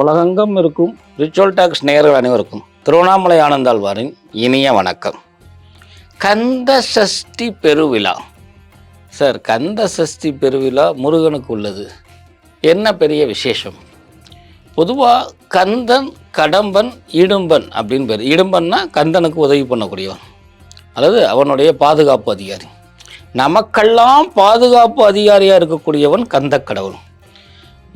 உலகெங்கும் இருக்கும். Ritual tax நேர்கள் அனைவருக்கும் திருவண்ணாமலை ஆனந்தாழ்வாரின் இனிய வணக்கம். கந்த சஷ்டி பெருவிழா. சார் கந்த சஷ்டி பெருவிழா முருகனுக்கு உள்ளது. என்ன பெரிய விசேஷம்? பொதுவாக கந்தன் கடம்பன் இடும்பன் அப்படின்னு பேர். இடும்பன்னா கந்தனுக்கு உதவி பண்ணக்கூடியவன். அல்லது அவனுடைய பாதுகாப்பு அதிகாரி. நமக்கெல்லாம் பாதுகாப்பு அதிகாரியாக இருக்கக்கூடியவன் கந்த கடவுள்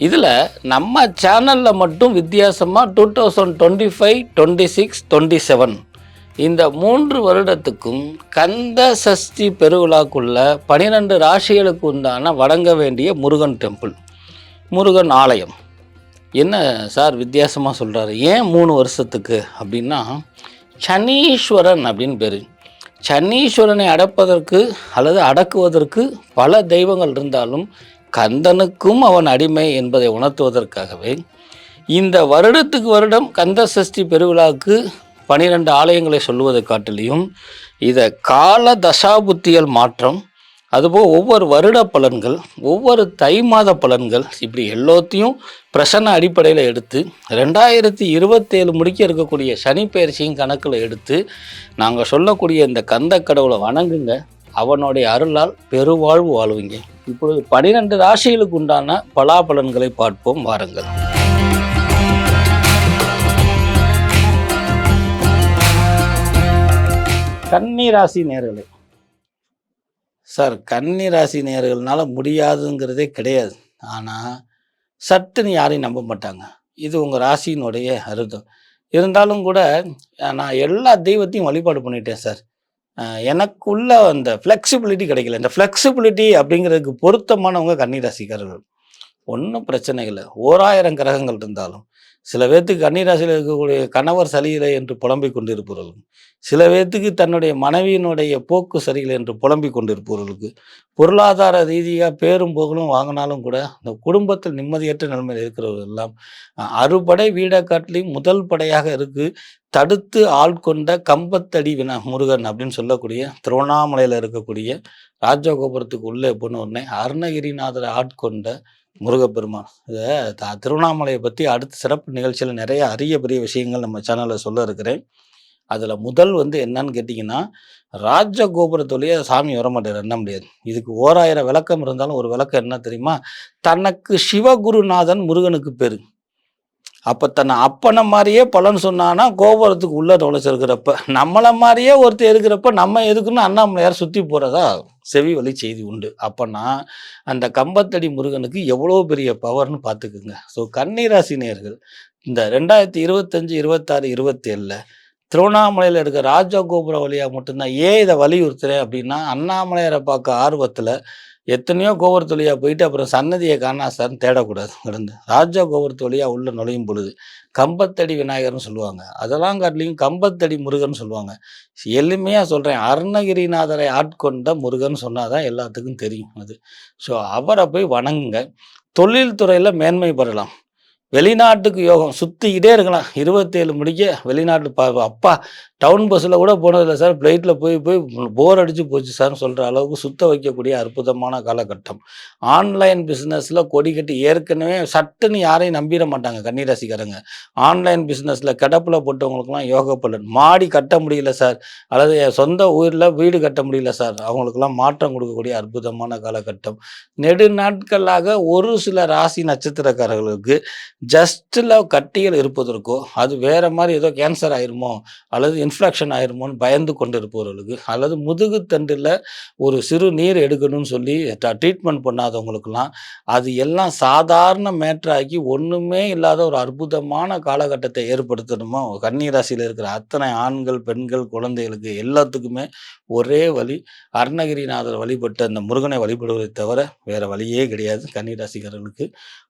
இதில் நம்ம சேனலில் மட்டும் வித்தியாசமாக two thousand twenty five twenty six twenty seven இந்த மூன்று வருடத்துக்கும் கந்த சஷ்டி பெருவிழாக்குள்ள பனிரெண்டு ராசிகளுக்கு உண்டான வணங்க வேண்டிய முருகன் டெம்பிள் முருகன் ஆலயம். என்ன சார் வித்தியாசமாக சொல்கிறாரு ஏன் மூணு வருஷத்துக்கு அப்படின்னா சனீஸ்வரன் அப்படின்னு பேர். சனீஸ்வரனை அடப்பதற்கு அல்லது அடக்குவதற்கு பல தெய்வங்கள் இருந்தாலும் கந்தனுக்கும் அவன் அடிமை என்பதை உணர்த்துவதற்காகவே இந்த வருடத்துக்கு வருடம் கந்த சஷ்டி பெருவிழாவுக்கு பனிரெண்டு ஆலயங்களை சொல்லுவதை காட்டிலையும் இதை கால தசாபுத்தியல் மாற்றம் அதுபோல் ஒவ்வொரு வருட பலன்கள் ஒவ்வொரு தை மாத பலன்கள் இப்படி எல்லாத்தையும் பிரசன்ன அடிப்படையில் எடுத்து ரெண்டாயிரத்தி இருபத்தேழு முடிக்க இருக்கக்கூடிய சனி பயிற்சியும் கணக்கில் எடுத்து நாங்கள் சொல்லக்கூடிய இந்த கந்த கடவுளை வணங்குங்க. அவனுடைய அருளால் பெருவாழ்வு வாழ்வீங்க. இப்பொழுது பனிரெண்டு ராசிகளுக்கு உண்டான பலாபலன்களை பார்ப்போம் வாருங்கள். கன்னி ராசி நேர்களே. சார் கன்னி ராசி நேர்கள்னால முடியாதுங்கிறதே கிடையாது. ஆனால் சட்டுன்னு யாரையும் நம்ப மாட்டாங்க. இது உங்கள் ராசியினுடைய அருதம் இருந்தாலும் கூட நான் எல்லா தெய்வத்தையும் வழிபாடு பண்ணிட்டேன் சார். எனக்குள்ள அந்த ஃப்ளெக்சிபிலிட்டி கிடைக்கல. இந்த ஃப்ளெக்சிபிலிட்டி அப்படிங்கிறதுக்கு பொருத்தமானவங்க கன்னிராசிக்காரர்கள். ஒன்றும் பிரச்சனை இல்லை. ஓராயிரம் கிரகங்கள் இருந்தாலும் சில பேர்த்துக்கு கன்னிராசியில் இருக்கக்கூடிய கணவர் சரியில்லை என்று புலம்பிக் கொண்டிருப்பவர்களும் சில பேர்த்துக்கு தன்னுடைய மனைவியினுடைய போக்கு சரியில்லை என்று புலம்பிக் கொண்டிருப்பவர்களுக்கு பொருளாதார ரீதியாக பேரும் புகழும் வாங்கினாலும் கூட இந்த குடும்பத்தில் நிம்மதியற்ற நிலைமையில் இருக்கிறவர்கள் எல்லாம் அறுபடை வீடை காட்டிலையும் முதல் படையாக இருக்குது தடுத்து ஆட்கொண்ட கம்பத்தடி வினா முருகன் அப்படின்னு சொல்லக்கூடிய திருவண்ணாமலையில் இருக்கக்கூடிய ராஜகோபுரத்துக்கு உள்ளே போன உடனே அருணகிரிநாதரை ஆட்கொண்ட முருகப்பெருமான். இதை த- திருவண்ணாமலையை பற்றி அடுத்த சிறப்பு நிகழ்ச்சியில் நிறைய அரிய பெரிய விஷயங்கள் நம்ம சேனலில் சொல்ல இருக்கிறேன். அதில் முதல் வந்து என்னன்னு கேட்டிங்கன்னா ராஜகோபுரத்துலேயே சாமி வரமாட்டார் என்ன முடியாது. இதுக்கு ஓராயிரம் விளக்கம் இருந்தாலும் ஒரு விளக்கம் என்ன தெரியுமா? தனக்கு சிவகுருநாதன் முருகனுக்கு பேர். அப்போ தன்னை அப்பனை மாதிரியே பலன் சொன்னான்னா கோபுரத்துக்கு உள்ளே நுழைச்சிருக்கிறப்ப நம்மளை மாதிரியே ஒருத்தர் இருக்கிறப்ப நம்ம எதுக்குன்னு அண்ணாமலையார் சுற்றி போகிறதா செவி வழி செய்தி உண்டு. அப்போனா அந்த கம்பத்தடி முருகனுக்கு எவ்வளோ பெரிய பவர்னு பார்த்துக்குங்க. ஸோ கன்னிராசி நேயர்கள் இந்த ரெண்டாயிரத்தி இருபத்தஞ்சு இருபத்தாறு இருபத்தேழில் திருவண்ணாமலையில் இருக்க ராஜகோபுர வழியாக மட்டும்தான் ஏன் இதை வலியுறுத்துறேன் அப்படின்னா அண்ணாமலையாரை பார்க்க ஆர்வத்தில் எத்தனையோ கோபுரத்து வழியாக போயிட்டு அப்புறம் சன்னதியை காணா சார்னு தேடக்கூடாது கிடந்து ராஜா கோபுரத்து வழியாக உள்ளே நுழையும் பொழுது கம்பத்தடி விநாயகர்னு சொல்லுவாங்க. அதெல்லாம் காட்டிலையும் கம்பத்தடி முருகன் சொல்லுவாங்க. எளிமையாக சொல்கிறேன் அருணகிரிநாதரை ஆட்கொண்ட முருகன் சொன்னால் தான் எல்லாத்துக்கும் தெரியும் அது. ஸோ அவரை போய் வணங்குங்க. தொழில் துறையில் மேன்மை பெறலாம். வெளிநாட்டுக்கு யோகம் சுற்றிக்கிட்டே இருக்கலாம். இருபத்தேழு முடிக்க வெளிநாட்டு பா அப்பா டவுன் பஸ்ஸில் கூட போனதில்லை சார். ஃப்ளைட்டில் போய் போய் போர் அடித்து போச்சு சார்னு சொல்கிற அளவுக்கு சுத்த வைக்கக்கூடிய அற்புதமான காலகட்டம். ஆன்லைன் பிஸ்னஸில் கொடி கட்டி ஏற்கனவே சட்டுன்னு யாரையும் நம்பிட மாட்டாங்க கன்னிராசிக்காரங்க. ஆன்லைன் பிஸ்னஸில் கிடப்பில் போட்டவங்களுக்குலாம் யோக பலன். மாடி கட்ட முடியல சார். அல்லது சொந்த ஊரில் வீடு கட்ட முடியல சார். அவங்களுக்குலாம் மாற்றம் கொடுக்கக்கூடிய அற்புதமான காலகட்டம். நெடு நாட்களாக ஒரு சில ராசி நட்சத்திரக்காரர்களுக்கு ஜஸ்ட்டில் கட்டிகள் இருப்பதற்கோ அது வேற மாதிரி ஏதோ கேன்சர் ஆயிருமோ அல்லது இன்ஃப்ளெக்ஷன் ஆயிருமோன்னு பயந்து கொண்டு இருப்பவர்களுக்கு அல்லது முதுகுத்தண்டில் ஒரு சிறு நீர் எடுக்கணும்னு சொல்லி ட்ரீட்மெண்ட் பண்ணாதவங்களுக்கெல்லாம் அது எல்லாம் சாதாரண மேட்ராக்கி ஒன்றுமே இல்லாத ஒரு அற்புதமான காலகட்டத்தை ஏற்படுத்தணுமோ கன்னிராசியில் இருக்கிற அத்தனை ஆண்கள் பெண்கள் குழந்தைகளுக்கு எல்லாத்துக்குமே ஒரே வழி அருணகிரிநாதர் வழிபட்ட அந்த முருகனை வழிபடுவதை தவிர வேறு வழியே கிடையாது கன்னிராசிக்காரர்களுக்கு.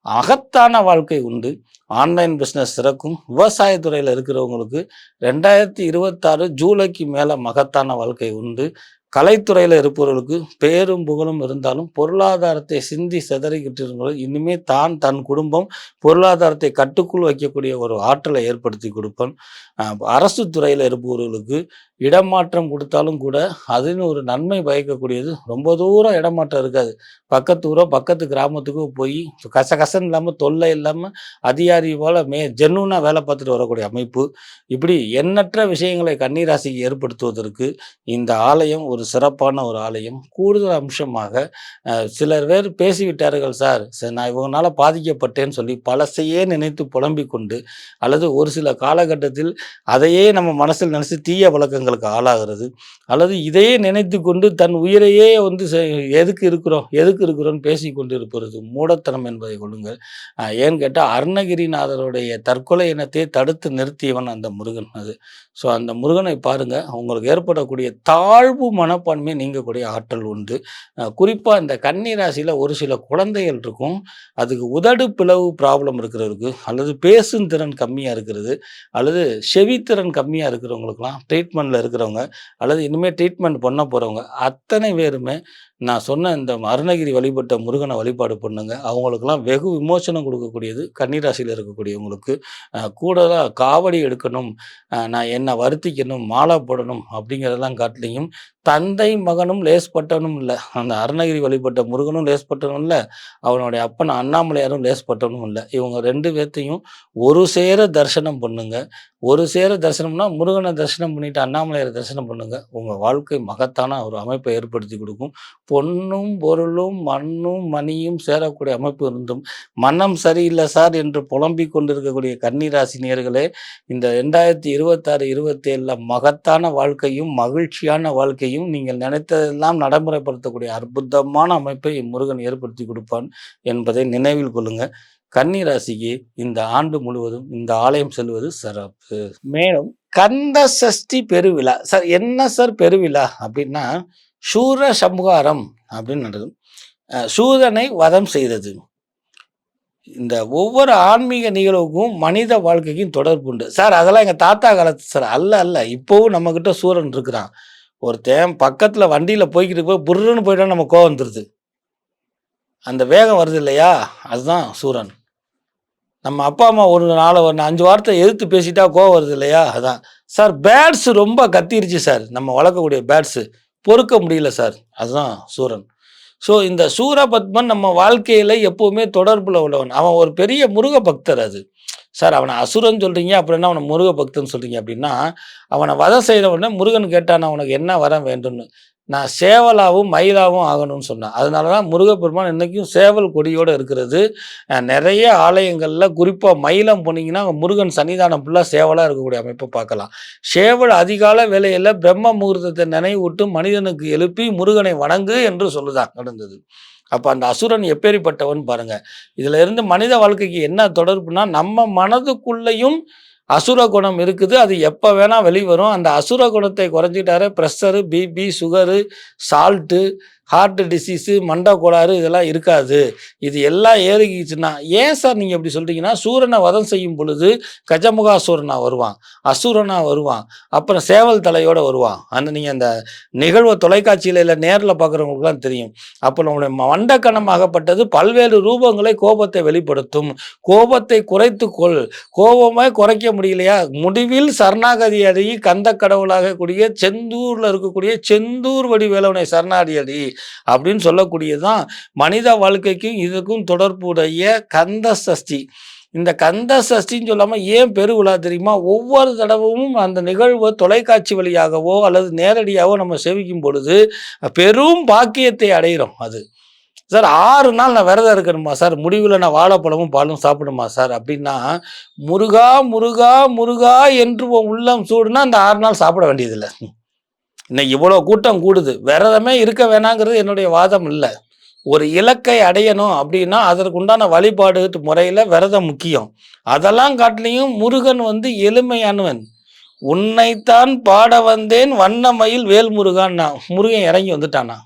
அகத்தான வாழ்க்கை உண்டு. ஆன்லைன் பிஸ்னஸ் சிறக்கும். விவசாயத்துறையில் இருக்கிறவங்களுக்கு ரெண்டாயிரத்தி இருபத்தாறு ஜூலைக்கு மேலே மகத்தான வாழ்க்கை உண்டு. கலைத்துறையில் இருப்பவர்களுக்கு பேரும் புகழும் இருந்தாலும் பொருளாதாரத்தை சிந்தி சிதறிக்கிட்டு இருக்கிறவங்க இனிமே தான் தன் குடும்பம் பொருளாதாரத்தை கட்டுக்குள் வைக்கக்கூடிய ஒரு ஆற்றலை ஏற்படுத்தி கொடுப்பேன். அரசு துறையில் இருப்பவர்களுக்கு இடமாற்றம் கொடுத்தாலும் கூட அதுன்னு ஒரு நன்மை பயக்கக்கூடியது. ரொம்ப தூரம் இடமாற்றம் இருக்காது. பக்கத்து ஊரோ பக்கத்து கிராமத்துக்கோ போய் கசகசன் இல்லாமல் தொல்லை இல்லாமல் அதிகாரி போல் மே ஜென்னுனாக வேலை பார்த்துட்டு வரக்கூடிய அமைப்பு. இப்படி எண்ணற்ற விஷயங்களை கன்னிராசிக்கு ஏற்படுத்துவதற்கு இந்த ஆலயம் ஒரு சிறப்பான ஒரு ஆலயம். கூடுதல் அம்சமாக சிலர் பேர் பேசிவிட்டார்கள் சார் சரி, நான் இவங்களால் பாதிக்கப்பட்டேன்னு சொல்லி பழசையே நினைத்து புலம்பிக் கொண்டு அல்லது ஒரு சில காலகட்டத்தில் அதையே நம்ம மனசில் நினைச்சு தீய வழக்கங்களுக்கு ஆளாகிறது. அல்லது இதையே நினைத்து கொண்டு தன் உயிரையே வந்து செ- எதுக்கு இருக்கிறோம் எதுக்கு இருக்கிறோம்னு பேசி கொண்டு இருப்பது மூடத்தனம் என்பதை கொள்ளுங்கள். ஏன்னு கேட்டால் அருணகிரிநாதருடைய தற்கொலை இனத்தை தடுத்து நிறுத்தியவன் அந்த முருகன் அது. ஸோ அந்த முருகனை பாருங்கள் உங்களுக்கு ஏற்படக்கூடிய தாழ்வு மன மனப்பான்மை நீங்கக்கூடிய ஆற்றல் உண்டு. குறிப்பாக இந்த கன்னி ராசியில் ஒரு சில குழந்தைகள் இருக்கும். அதுக்கு உதடு பிளவு ப்ராப்ளம் இருக்கிறவருக்கு அல்லது பேசும் திறன் கம்மியாக இருக்கிறது அல்லது செவித்திறன் கம்மியாக இருக்கிறவங்களுக்குலாம் ட்ரீட்மெண்ட்டில் இருக்கிறவங்க அல்லது இனிமேல் ட்ரீட்மெண்ட் பண்ண போகிறவங்க அத்தனை பேருமே நான் சொன்ன இந்த அருணகிரி வழிபட்ட முருகனை வழிபாடு பண்ணுங்க. அவங்களுக்கெல்லாம் வெகு விமோசனம் கொடுக்கக்கூடியது கன்னிராசியில் இருக்கக்கூடியவங்களுக்கு. கூடுதலாக காவடி எடுக்கணும் நான் என்னை வருத்திக்கணும் மாலை போடணும் அப்படிங்கிறதெல்லாம் காட்டிலையும் தந்தை மகனும் லேஸ்பட்டனும் இல்லை. அந்த அருணகிரி வழிபட்ட முருகனும் லேஸ்பட்டனும் இல்லை. அவனுடைய அப்பன் அண்ணாமலையாரும் லேஸ்பட்டனும் இல்லை. இவங்க ரெண்டு பேர்த்தையும் ஒரு சேர தரிசனம் பண்ணுங்க. ஒரு சேர தரிசனம்னா முருகனை தரிசனம் பண்ணிட்டு அண்ணாமலையாரை தரிசனம் பண்ணுங்க. உங்கள் வாழ்க்கை மகத்தான ஒரு அமைப்பை ஏற்படுத்தி கொடுக்கும். பொன்னும் பொருளும் மண்ணும் மணியும் சேரக்கூடிய அமைப்பு இருந்தும் மனம் சரியில்லை சார் என்று புலம்பிக் கொண்டிருக்கக்கூடிய கன்னிராசி நேர்களே இந்த ரெண்டாயிரத்தி இருபத்தாறு இருபத்தேழில் மகத்தான வாழ்க்கையும் மகிழ்ச்சியான வாழ்க்கையும் நீங்கள் நினைத்ததெல்லாம் நடைமுறைப்படுத்தக்கூடிய அற்புதமான அமைப்பை முருகன் ஏற்படுத்தி கொடுப்பான் என்பதை நினைவில் கொள்ளுங்க. கன்னிராசிக்கு இந்த ஆண்டு முழுவதும் இந்த ஆலயம் செல்வது சிறப்பு. மேலும் கந்த சஷ்டி பெருவிழா சார் என்ன சார் பெருவிழா அப்படின்னா சூர சம்ஹாரம் அப்படின்னு நடக்கும் சூதனை சூரனை வதம் செய்தது. இந்த ஒவ்வொரு ஆன்மீக நிகழ்வுக்கும் மனித வாழ்க்கைக்கும் தொடர்பு உண்டு. சார் அதெல்லாம் எங்கள் தாத்தா காலத்து சார் அல்ல அல்ல. இப்போவும் நம்மக்கிட்ட சூரன் இருக்கிறான். ஒருத்தன் பக்கத்தில் வண்டியில் போய்கிட்டு போய் புர்ருன்னு போயிட்டா நம்ம கோவம் வந்துடுது அந்த வேகம் வருது இல்லையா? அதுதான் சூரன். நம்ம அப்பா அம்மா ஒரு நாலு ஒன்று அஞ்சு வார்த்தை எதிர்த்து பேசிட்டா கோவம் வருது இல்லையா? அதான். சார் பேட்ஸ் ரொம்ப கத்திருச்சு சார். நம்ம வளர்க்கக்கூடிய பேட்ஸு. பொறுக்க முடியல சார். அதுதான் சூரன். ஸோ இந்த சூரபத்மன் நம்ம வாழ்க்கையில் எப்போவுமே தொடர்பில் உள்ளவன். அவன் ஒரு பெரிய முருக பக்தர் அது. சார் அவனை அசுரன் சொல்கிறீங்க அப்படின்னா அவனை முருக பக்தன் சொல்கிறீங்க அப்படின்னா அவனை வதம் செய்த உடனே முருகன் கேட்டான் அவனுக்கு என்ன வரம் வேண்டும்னு? நான் சேவலாகவும் மயிலாகவும் ஆகணும்னு சொன்னேன். அதனால தான் முருகப்பெருமான் இன்றைக்கும் சேவல் கொடியோடு இருக்கிறது. நிறைய ஆலயங்களில் குறிப்பாக மயிலம் போனீங்கன்னா முருகன் சன்னிதானம் ஃபுல்லாக சேவலாக இருக்கக்கூடிய அமைப்பை பார்க்கலாம். சேவல் அதிகால வேலையில் பிரம்ம முகூர்த்தத்தை நினைவூட்டு மனிதனுக்கு எழுப்பி முருகனை வணங்கு என்று சொல்லுதான் நடந்தது. அப்போ அந்த அசுரன் எப்பேறிப்பட்டவன் பாருங்க. இதுல இருந்து மனித வாழ்க்கைக்கு என்ன தொடர்புனா நம்ம மனதுக்குள்ளேயும் அசுர குணம் இருக்குது. அது எப்போ வேணால் வெளிவரும். அந்த அசுர குணத்தை குறைஞ்சிட்டாரு. Pressure BP sugar salt heart disease மண்டை கோளாறு இதெல்லாம் இருக்காது. இது எல்லாம் ஏறிக்கிச்சுன்னா ஏன் சார் நீங்கள் இப்படி சொல்கிறீங்கன்னா சூரனை வதம் செய்யும் பொழுது கஜமுகாசூரனா வருவான் அசுரனா வருவான் அப்புறம் சேவல் தலையோடு வருவான். அந்த நீங்கள் அந்த நிகழ்வை தொலைக்காட்சியில் இல்லை நேரில் பார்க்குறவங்களுக்குலாம் தெரியும். அப்போ நம்முடைய மண்டக்கணமாகப்பட்டது பல்வேறு ரூபங்களை கோபத்தை வெளிப்படுத்தும். கோபத்தை குறைத்து கொள் கோபமே குறைக்க முடியலையா? முடிவில் சரணாகதி அடி கந்த கடவுளாக கூடிய செந்தூரில் இருக்கக்கூடிய செந்தூர் வடிவேலவனை சரணாடி அடி அப்படின்னு சொல்லக்கூடியதுதான் மனித வாழ்க்கைக்கும் இதுக்கும் தொடர்புடைய கந்த சஷ்டி இந்த கந்த சஷ்டின்னு சொல்லாமல் ஏன் பெருவிழா தெரியுமா? ஒவ்வொரு தடவும் அந்த நிகழ்வை தொலைக்காட்சி வழியாகவோ அல்லது நேரடியாகவோ நம்ம சேவிக்கும் பொழுது பெரும் பாக்கியத்தை அடைகிறோம் அது. சார் ஆறு நாள் நான் விரதம் இருக்கணுமா சார்? முடிவில் நான் வாழைப்பழமும் பாலும் சாப்பிடுமா சார்? அப்படின்னா முருகா முருகா முருகா என்று உன் உள்ளம் சூடுனா அந்த ஆறு நாள் சாப்பிட வேண்டியதில்லை. இன்னைக்கு இவ்வளோ கூட்டம் கூடுது. விரதமே இருக்க வேணாங்கிறது என்னுடைய வாதம் இல்லை. ஒரு இலக்கை அடையணும் அப்படின்னா அதற்குண்டான வழிபாடு முறையில் விரதம் முக்கியம். அதெல்லாம் காட்டிலையும் முருகன் வந்து எளிமையானவன். உன்னைத்தான் பாட வந்தேன் வண்ணமயில் வேல் முருகான்னா முருகன் இறங்கி வந்துட்டானா?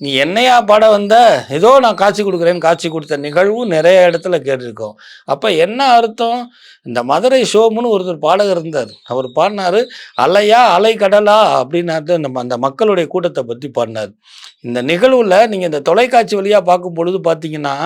நீ என்னையா பாட வந்த? ஏதோ நான் காட்சி கொடுக்குறேன்னு காட்சி கொடுத்த நிகழ்வும் நிறைய இடத்துல கேட்டிருக்கோம். அப்போ என்ன அர்த்தம்? இந்த மதுரை ஷோமுன்னு ஒருத்தர் பாடகர் இருந்தார். அவர் பாடினாரு அலையா அலை கடலா அப்படின்னாரு நம்ம அந்த மக்களுடைய கூட்டத்தை பற்றி பாடினார். இந்த நிகழ்வில் நீங்கள் இந்த தொலைக்காட்சி வழியாக பார்க்கும் பொழுது பார்த்தீங்கன்னா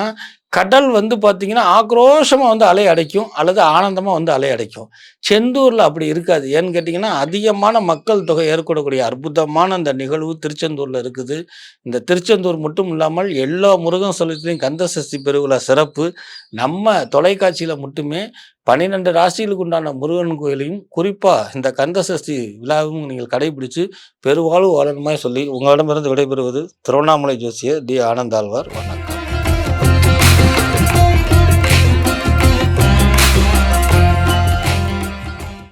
கடல் வந்து பார்த்தீங்கன்னா ஆக்ரோஷமாக வந்து அலை அடைக்கும் அல்லது ஆனந்தமாக வந்து அலை அடைக்கும். செந்தூரில் அப்படி இருக்காது. ஏன்னு கேட்டிங்கன்னா அதிகமான மக்கள் தொகை ஏற்படக்கூடிய அற்புதமான அந்த நிகழ்வு திருச்செந்தூரில் இருக்குது. இந்த திருச்செந்தூர் மட்டும் இல்லாமல் எல்லா முருகன் சொல்லத்திலையும் கந்த சஷ்டி பெருவிழா சிறப்பு. நம்ம தொலைக்காட்சியில் மட்டுமே பன்னிரெண்டு ராசிகளுக்கு உண்டான முருகன் கோயிலையும் குறிப்பாக இந்த கந்த சஷ்டி விழாவும் நீங்கள் கடைபிடித்து பெருவாழ்வு வாழணுமாய் சொல்லி உங்களிடமிருந்து விடைபெறுவது திருவண்ணாமலை ஜோசியர் டி ஆனந்தாழ்வார். வணக்கம்.